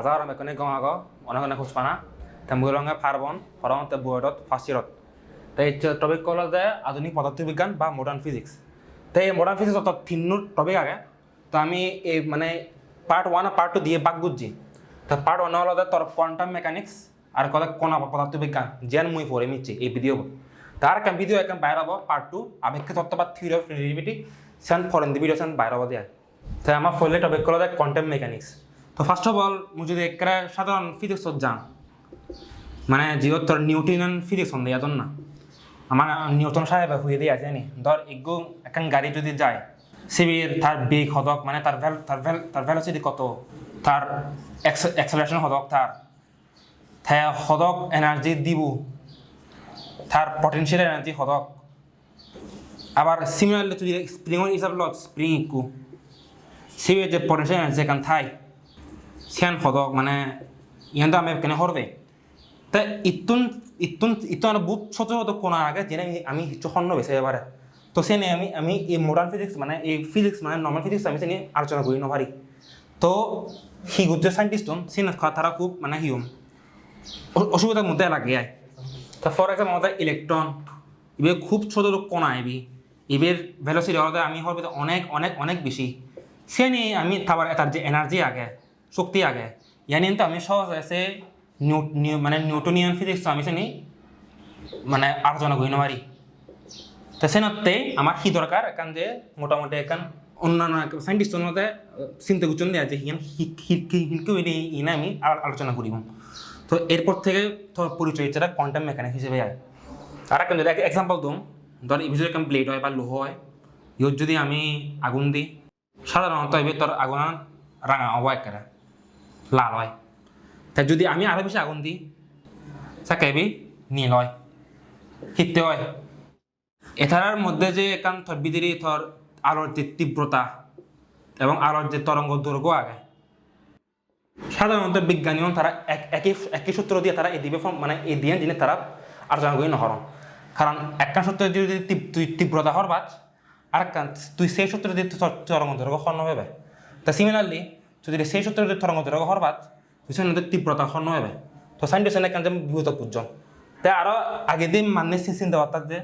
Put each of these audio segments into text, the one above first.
হাজাৰ মেকনিক গং আগ অনেক অনেক খুচপানা তে মুরঙ্গে ফার্বন ফরম তে বুয়েটত ফার্স্ট ইয়ারত তো টপিক কল যে আধুনিক পদার্থবিজ্ঞান বা মডার্ন ফিজিক্স তো এই মডার্ন ফিজিক্স অত তিন টপিক আগে। তো আমি এই মানে পার্ট ওয়ান আর পার্ট টু দিয়ে বাক বুঝছি তো পার্ট ওয়ান হলো যে তোর কোয়ান্টাম মেকানিক্স আর কথা কোন পদার্থবিজ্ঞান যেন মুই পড়ে মিচ্ছি এই ভিডিও তার একটা ভিডিও এখন বাইর হব পার্ট টু আবেক্ষিক তত্ত্ব বা থিওরি অফ রিলেটিভিটি সেন ফরেন ভিডিও সেন বাইর হব দিয়ে। তাই আমার ফলে টপিক করা যায় কোয়ান্টাম মেকানিক্স তো ফার্স্ট অফ অল যদি একটা সাধারণ ফিজিক্সত যান মানে যেহেতু তোর নিউটন ফিজিক্স হন দেওয়া না আমার নিউটন সাহেব হয়ে দিয়ে আছে নি ধর এগো এখন গাড়ি যদি যায় সিবির তার বেগ হদক মানে তার ভ্যাল তার ভ্যাল তার ভ্যালোসিটি কত তার এক্সেলারেশন হদক তার হদক এনার্জি দিব তার পটেনশিয়াল এনার্জি হদক আবার সিমিলারলি তুই স্প্রিংয়ের হিসাব লত স্প্রিং ইকু সিবির যে পটেনশিয়াল এনার্জি এখান থাই সিয়ান হদক মানে ইয়ান তো আমি কেন হরবে তা ইতুন ইতুন ইতুন বহুত ছোট ছোট কোনার আগে জেনে আমি- আমি যখন বেছে এবারে তো সে আমি আমি এই মডার্ন ফিজিক্স মানে এই ফিজিক্স মানে নর্মাল ফিজিক্স আমি সে আলোচনা করি নভারি তো হি যে সাইন্টিস্ট সে না তারা খুব মানে হিউম অসুবিধার মধ্যে লাগে আয় তা ফর এক্সাম্পল আমাদের ইলেকট্রন এবার খুব ছোট ছোট কণা এবি এবার ভেলোসিটি আলাদা আমি হবে অনেক অনেক অনেক বেশি সে আমি তারপর তার যে এনার্জি আগে। শক্তি আগে। ইয়ানি তো আমি সহজ আছে নিউ- নিউ- মানে নিউটনিয়ান ফিজিক্স আমি সে নিয়ে মানে আলোচনা করি পারি তো সেনতে আমার কি দরকার এখান যে মোটামুটি এখান অন্যান্য সাইন্টিস্টের মধ্যে চিন্তা করছেন দেওয়া যে হিয়ান হিনকেও ইনা আমি আলোচনা করিব তো এরপর থেকে তোর পরিচয় যেটা কোয়ান্টাম মেকানিক হিসেবে যায় আর একটা যদি এক্সাম্পল দিম ধর এই ভিতরে একটা ব্লেড হয় বা লোহ হয় ইয়ত যদি আমি আগুন দিই সাধারণত এবার তোর আগুন রাঙা হব একেবারে লাল হয় তাই যদি আমি আরও বেশি আগুন দিই চাকে এবি নীল হয় শীতে হয় এছাড়ার মধ্যে যে একান থর বিদিরি থর আলোর যে তীব্রতা এবং আলোর যে তরঙ্গ দৈর্ঘ্য আগে সাধারণত বিজ্ঞানীও তারা এক একই একই সূত্র দিয়ে তারা এই দিবে মানে এই দিয়ে জিনিস তারা আলোচনা করি নহরণ কারণ একটা সূত্র যদি তীব্রতা হরবাজ আর একটা তুই সেই সূত্র দিয়ে তোর তরঙ্গ দৈর্ঘ্য হর্ণ হবে তা সিমিলারলি যদি সেই সূত্র তরঙ্গ দৈর্ঘ্য হরবাজ তুই সেখানে তীব্রতা হর্ণ হবে তো সাইন্টিস্ট এখানে যে বিভূত পূজন তাই আরও আগে দিন মানে চিন্তা করতাম যে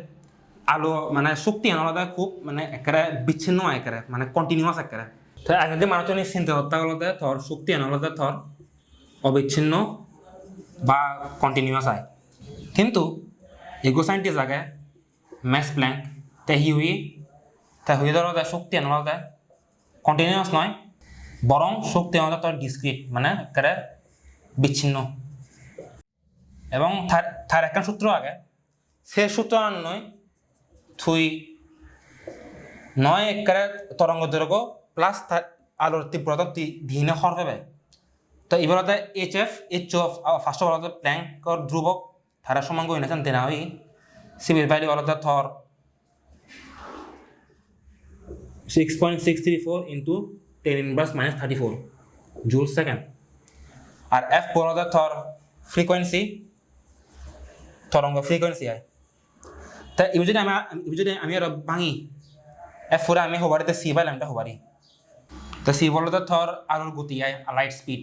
আলো মানে শক্তি আলাদা খুব মানে একেবারে বিচ্ছিন্ন একেবারে মানে কন্টিনিউয়াস একেবারে তো আগে যে মানুষজন চিন্তা করতে গেলে থর শক্তি আলাদা থর অবিচ্ছিন্ন বা কন্টিনিউয়াস হয়। কিন্তু এগো সাইন্টিস্ট আগে ম্যাক্স প্ল্যাঙ্ক তে হিউই তে হুই ধরো শক্তি আলাদা কন্টিনিউয়াস নয় বরং শক্তি আলাদা তোর ডিসক্রিট মানে একেবারে বিচ্ছিন্ন। এবং তার তার একটা সূত্র আগে, সে সূত্র আর নয় থুই নয় একেবারে তরঙ্গ দৈর্ঘ্য প্লাস তার আলোর তীব্রতা ধীনে হর হবে। তো এবার H F H of first of all প্ল্যাঙ্কর ধ্রুবক তারা সমান করে নিয়েছেন তেনা হই সিভিল ভ্যালি আলাদা থর। Six point six three four into ten inverse minus thirty four joule second আর এফ আলাদা থর ফ্রিকোয়েন্সি তরঙ্গ ফ্রিকোয়েন্সি হয় তা এবার যদি আমি যদি আমি আর ভাঙি এফ ফোরে আমি হবারিতে সি বাই ল্যামটা হবারি তো সি বলতে থর আলোর গতি আয় লাইট স্পিড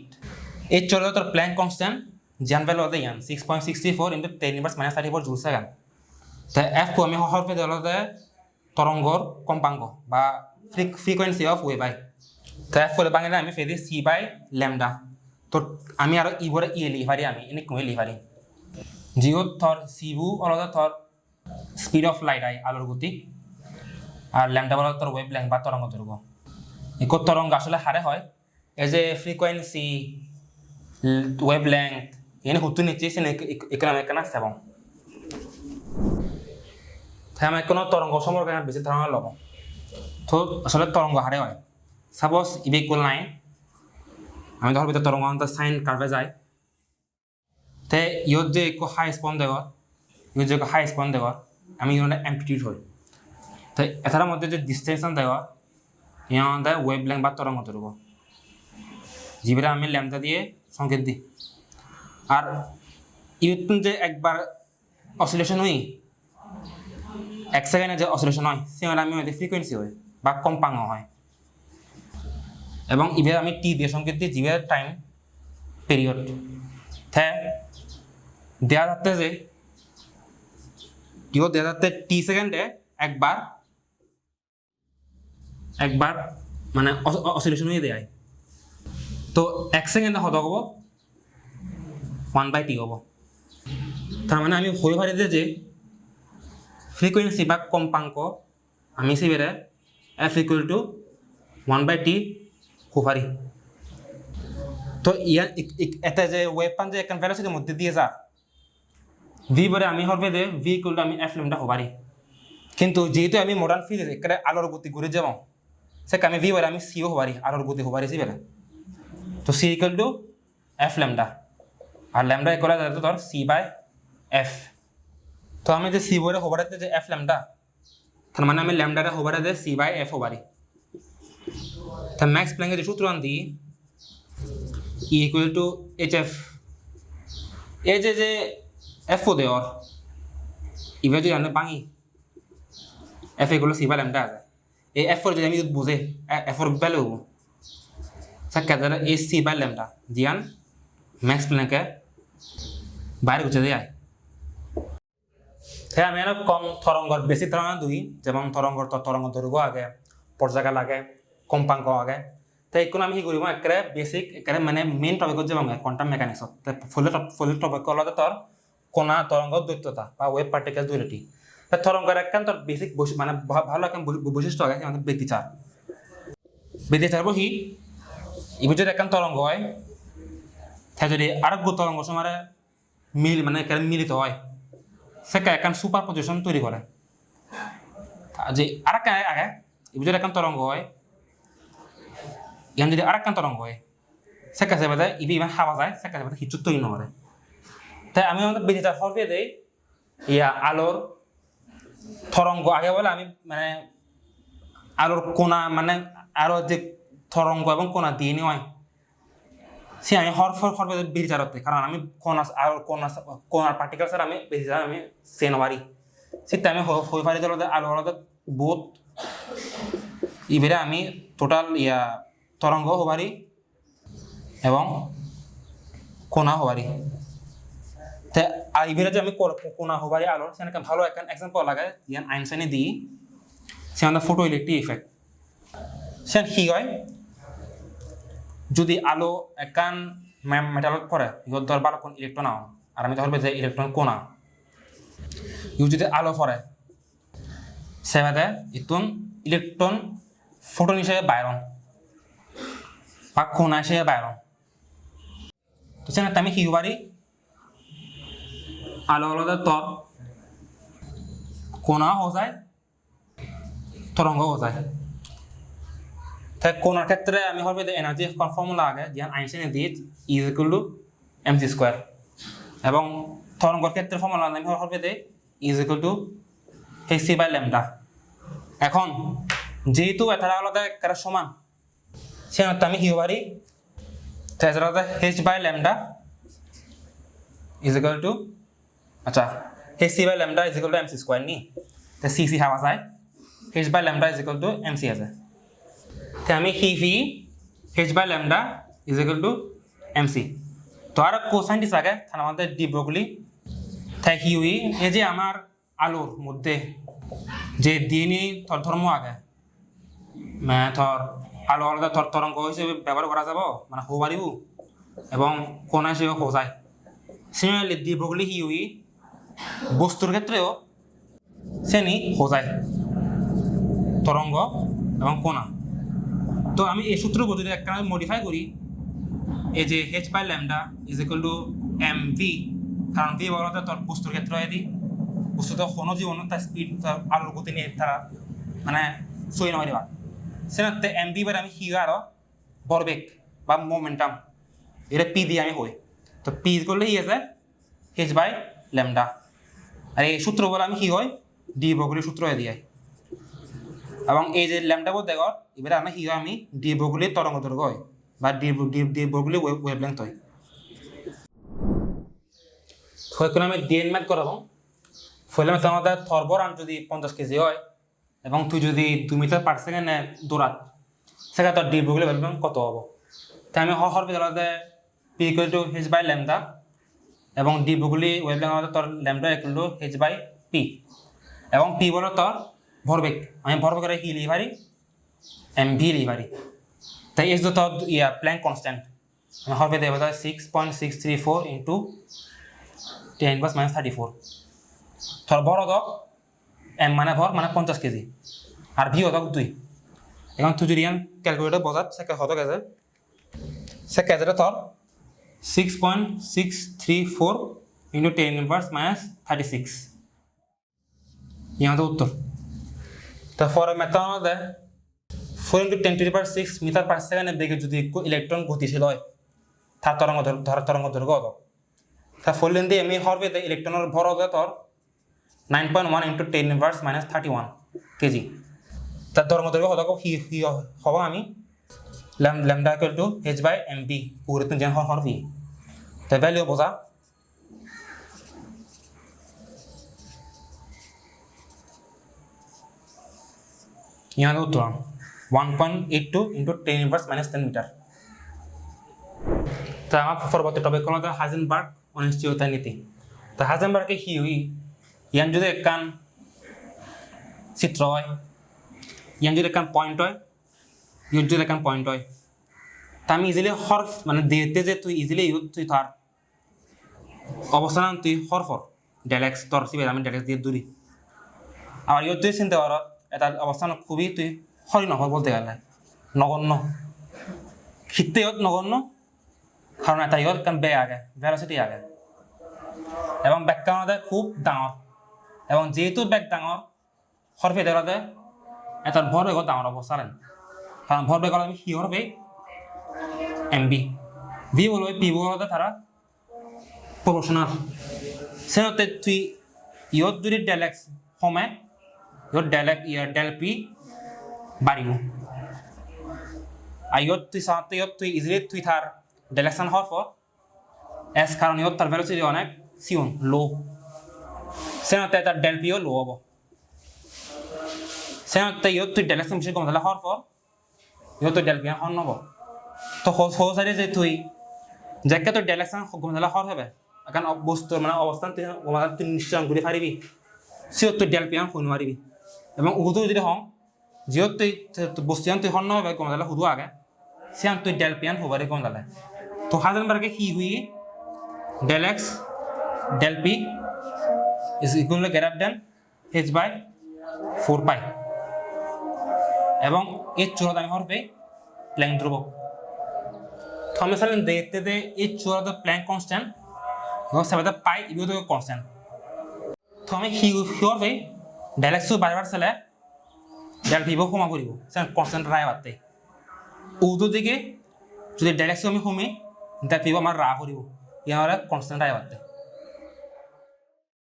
এই চলে তোর প্ল্যাঙ্ক কনস্ট্যান্ট জ্যান ভ্যালু হতে ইয়ান six point sixty four into ten inverse minus thirty four joule second তা এফ আমি হর পেতে হলে তরঙ্গর কম্পাঙ্গ বা ফ্রিকোয়েন্সি অফ ওয়ে বাই তো এফ ফোরে বাঙালি আমি ফেদি সি বাই ল্যামডা। তো আমি আর ইবরে ইয়ে লিভারি আমি, এনে কমে লিভারি জিও থর সিবু আলাদা থর স্পিড অফ লাইট আই, আলোর গতি। আর ল্যামডা বলা তোর ওয়েব লেংথ বা তরঙ্গ দৈর্ঘ্য। এই তরঙ্গ আসলে হারে হয়, এই যে ফ্রিকোয়েন্সি ওয়েব লেংথ এনে হুতু নিচ্ছে সে এখানে এখানে সেবং তাই আমি কোনো তরঙ্গ সম্পর্কে বেশি ধারণা লব তো আসলে তরঙ্গ হারে হয়। সাপোজ ইবে ইকুয়াল নাইন আমি ধর ভিতরে তরঙ্গ সাইন কার্ভে যায় তে ইয়ত যে একো হাই স্পন দেওয়ার ইয়ত যে হাই স্পন দেওয়ার, আমি ইয়নের অ্যাম্পিটিউড হয় তো এটার মধ্যে যে ডিস্টেনশন দেওয়া ইয়ন দেয় ওয়েব লেংথ বা তরঙ্গ দৈর্ঘ্য, যেটা আমি ল্যামদা দিয়ে সংকেত দিই। আর ইয়ত যে একবার অসিলেশন হই এক সেকেন্ডে যে অসিলেশন হয় সেখানে আমি ফ্রিকোয়েন্সি হয়, বা কম্পাঙ্গ হয়। এবং ইভের আমি টি দিয়ে সংকেত দিই জিভের টাইম পিরিয়ড থে দেয়া যাচ্ছে যে কিও দেয়া যাচ্ছে টি সেকেন্ডে একবার একবার মানে অসিলেশন হয়ে দেয়। তো এক সেকেন্ডে হত হব? ওয়ান বাই টি হব। তার মানে আমি হয়ে পারি যে ফ্রিকুয়েন্সি বা কম্পাঙ্ক, আমি সিবেরে F equal to one by T পারি তো ইয়ার এটা যে ওয়েব যে একটা ভ্যালোসিটির মধ্যে দিয়ে যা ভি বলে আমি হবে যে ভি টু আমি এফ লিমটা হবারি কিন্তু যেহেতু আমি মডার্ন ফিজিক্স একেবারে আলোর গতি ঘুরে যাব সে আমি ভি বলে আমি সিও হবারি আলোর গতি হবারি সি বেলে তো C equal to F lambda R lambda equal যাতে তোর সি বাই এফ তো আমি যে সি বলে হবারে যে এফ ল্যামডা তার মানে আমি ল্যামডাটা হবারে যে সি বাই এফ হবারি তা ম্যাক্স প্ল্যাঙ্কের যে সূত্র আনদি E equal to H F এই যে যে এফ ও দেওয়ার ইভে যদি আমি পাঙি। এফ এগুলো সি বাই ল্যামডা আছে। এই এফ যদি আমি বুঝে এফর ভ্যালু হব। সাক্ষাৎ এই সি বাই ল্যামডা জিয়ান ম্যাক্স প্ল্যাঙ্কে বাইরে গুছে দেয় হ্যাঁ আমি কম তরঙ্গর, বেশি তরঙ্গ দুই, যেমন তরঙ্গর তরঙ্গ দৈর্ঘ্য আগে, পর্যায়কাল আগে কম্পাঙ্ক আগে তো এইখন আমি কি কৰিব একেবাৰে বেছিক একেবাৰে মানে মেইন টপিকত যাব কোৱাণ্টাম মেকানিক্সত ফুল ফুল টপিক অলতে তোর কোনা তরঙ্গ দ্বৈততা বা ওয়েব পার্টিকেল দুইটি তরঙ্গের একখান তোর বেসিক মানে ভালো একখান বৈশিষ্ট্য আগে আমাদের ব্যক্তিচার ব্যক্তিচার বহি ইবি যদি একখান তরঙ্গ হয়। তাই যদি আরেক তরঙ্গ সময় মিল মানে মিলিত হয়। সেটা একখান সুপার পজিশন তৈরি করে আর যে আরেক আগে ইবি যদি একখান তরঙ্গ হয়। ইয়ান যদি আরেকখান তরঙ্গ হয় সেকা সেবাতে ইবি ইমান হাওয়া যায় সেকা সেবাতে হিচুত তৈরি নকরে তাই আমি আমাদের বেদিতা সর্বে দেই, ইয়া আলোর তরঙ্গ আগে বলে আমি মানে আলোর কোনা মানে আরও যে তরঙ্গ এবং কোনা দিয়ে নেওয়াই সে আমি হর ফর হর বেদিচারতে কারণ আমি কোনা আর কোনা কোনার পার্টিকেল স্যার আমি বেদিচার আমি সে নবারি সেটা আমি হয়ে পারি আলো আলাদা বোধ ইবেরে আমি টোটাল ইয়া তরঙ্গ হবারি এবং কোনা হবারি তে আর যে আমি কোনা হবারি আলোর, সেখানে ভালো একটা এক্সাম্পল লাগে ইয়ান আইনস্টাইনে দিই সে আমাদের ফটো ইলেকট্রিক ইফেক্ট সেন কি হয়? যদি আলো একান মেটালত পরে ইহত ধর বারো কোন ইলেকট্রন আও আর আমি ধরবে যে ইলেকট্রন কোনা। ইউ যদি আলো পরে সেবাদে ইতুন ইলেকট্রন ফোটন হিসেবে বাইরন। বা কোনা হিসেবে বাইরন তো সেখানে আমি কি পারি আলো আলাদা তর কোনা হয়ে যায় তরঙ্গ হয়ে যায়। তাই কোনার ক্ষেত্রে আমি হবে এনার্জি ফর্মুলা আগে যেন আইনস্টাইনে দিয়ে is equal M C square এবং তরঙ্গর ক্ষেত্রে ফর্মুলা আমি হবে দে is equal to H C by lambda এখন, যেহেতু এটা আলাদা একটা সমান। সেক্ষেত্রে আমি কি পারি তাছাড়া H by lambda is equal to আচ্ছা H C by lambda is equal to M C square নি। সি সি হাওয়া যায় H by lambda is equal to M C আছে। তো আমি হি V H by lambda is equal to M C তো আর কোসাইন্টিস আগে, তাহলে আমাদের ডি ব্রোকলি তাই হিউই এই যে আমার আলোর মধ্যে যে দিনই তোর ধর্ম আগে। ধর আলো আলাদা তর তরঙ্গ হিসেবে ব্যবহার করা যাব মানে হব পারিব এবং কোনা হিসেবে হো যায়। সিমিলারলি ব্রোকলি হিউই বস্তুর ক্ষেত্রেও শ্রেণি হো যায়। তরঙ্গ এবং কোনা। তো আমি এই সূত্র যদি একটা মডিফাই করি এই যে H by lambda is equal to M V কারণ ভি বলতে তোর বস্তুর ক্ষেত্রে এদি বস্তু তো কোনো জীবন তার স্পিড তার আলোর গতি নিয়ে তারা মানে সই নয় সেনাতে এম বারে আমি হিগা আরও বরবেগ বা মোমেন্টাম এটা পি দিয়ে আমি হই তো পি করলে ই আছে এইচ বাই ল্যামডা আর এই সূত্র বলে আমি কি হয়? ডি বগুলি সূত্র হয়ে দিয়ে। এবং এই যে ল্যামডা বোধ দেখো এবারে আমি কি হয় আমি ডি বগুলি তরঙ্গ দৈর্ঘ্য হয়, বা ডি ডি ডি বগুলি ওয়েভ লেন্থ হয়। আমি ডিএন ম্যাথ করাবো ফলে আমি আমাদের থরবর আন যদি পঞ্চাশ কেজি হয় এবং তুই যদি দুই মিটার পার সেকেন্ডে দৌড়াত সেখানে তোর ডি বগুলি ওয়েভ কত হব? তাই আমি হর বিদ্যালয়তে P equal to H by lambda এবং ডি বগুলি ওয়েভলেঙ্থ আমাদের তোর lambda equal to H by P এবং পি বলো তোর ভরবেগ। আমি ভরবেগের কি লিভারি এম ভি লিভারি তাই এস তোর ইয়া প্ল্যাঙ্ক কনস্ট্যান্ট আমি হবে দেবো তাহলে six point six three four into ten বাস মাইনাস থার্টি ফোর তোর বড় দক এম মানে ভর মানে পঞ্চাশ কেজি। আর ভি হতক দুই। এখন তুই যদি ক্যালকুলেটর বজাত সে হত গেছে সে কেজেটা তোর six point six three four into ten inverse minus thirty six ইহাতে উত্তর তা ফর মেথড দেয় four into ten two per six meter per সেকেন্ডের বেগে যদি ইলেকট্রন গতিশীল হয় তার তরঙ্গ ধর- তরঙ্গ দৈর্ঘ্য হতো তা ফলিন দিয়ে এমনি হরবে ইলেকট্রনের ভর হবে তোর nine point one into ten inverse minus thirty one KG তার তরঙ্গ দৈর্ঘ্য হতো হি হি হব আমি lamp lambda equal to H by M P পুরো তুমি যেন হর ভি তা ভ্যালু বোঝা यहाँ उत्तर one point eight two into ten inverse minus ten metre তা আমার পরবর্তী টপিক হলো হাজেনবার্গ অনিশ্চয়তা নীতি তা হাজেনবার্গে কি ইয়ান যদি একান চিত্র হয় ইয়ান যদি একান পয়েন্ট হয় ইউর যদি একান পয়েন্ট হয়, তা আমি ইজিলি হরফ মানে দিতে যে তুই ইজিলি ইউজ তুই তার অবস্থান তুই হরফর ডেলেক্স তোর সিবে আমি ডেলেক্স দিয়ে দূরি আর ইয়ত তুই চিন্তা কর এটা অবস্থান খুবই তুই হরি নহর বলতে গেলে, নগণ্য। শীতে ইয়ত নগণ্য কারণ এটা ইয়ত কারণ বে আগে ভেলোসিটি আগে। এবং ব্যাগটা আমাদের খুব ডাঙর এবং যেহেতু ব্যাগ ডাঙর হরফে দেওয়াতে এটার ভর বেগত ডাঙর অবস্থা নেন কারণ ভর বেগত আমি সি হরফে এম বি। ভি বলবে পি বলতে তারা প্রফেশনাল সেনতে তুই ইয়ত যদি ডেলেক্স সময় ইয়ত ডেলেক ইয়ার ডেল পি বাড়িব আর ইয়ত তুই সাথে ইয়ত তুই ইজিলি তুই থার ডেলেকশন হওয়ার পর এস কারণ ইয়ত তার ভেলোসিটি অনেক সিউন লো সেনতে তার ডেল পিও লো হব সেনতে ইয়ত তুই ডেলেকশন বেশি কম তাহলে হওয়ার পর ইয়ত তুই ডেল পি হন তো সৌ সাইডে যে তুই যাকে তোর ডেলেকশন কম তাহলে হর হবে এখন বস্তুর মানে অবস্থান তুই তুই নিশ্চয় ঘুরে পারিবি সিওর তুই ডেল পিয়ান শুন মারিবি এবং উহুদু যদি হং যিহত তুই বস্তু তুই হন হবে তাহলে হুদু আগে সিয়ান তুই ডেল পিয়ান হবারে তাহলে তো হাজার বারকে কি হুই del X del P is equal to greater than H by four pi এবং এর চূড়াতে আমি হরবে প্ল্যাঙ্ক ধ্রুবক। তো আমি সালেন দেখতে দে এই চূড়াতে প্ল্যাঙ্ক কনস্ট্যান্ট এবং সেবাতে পাই ইগুলো কনস্ট্যান্ট তো আমি সি সিওর ভাই ডাইলেক্সটো বারবার চালে ডেল ভিভ সোমা কৰিব। কনষ্টেণ্ট ৰাই বাতে উটো দিকে যদি ডাইলেক্সটো আমি সোমি ডেল ভিভ আমাৰ ৰা কৰিব। ইয়াৰ কনষ্টেণ্ট ৰাই বাতে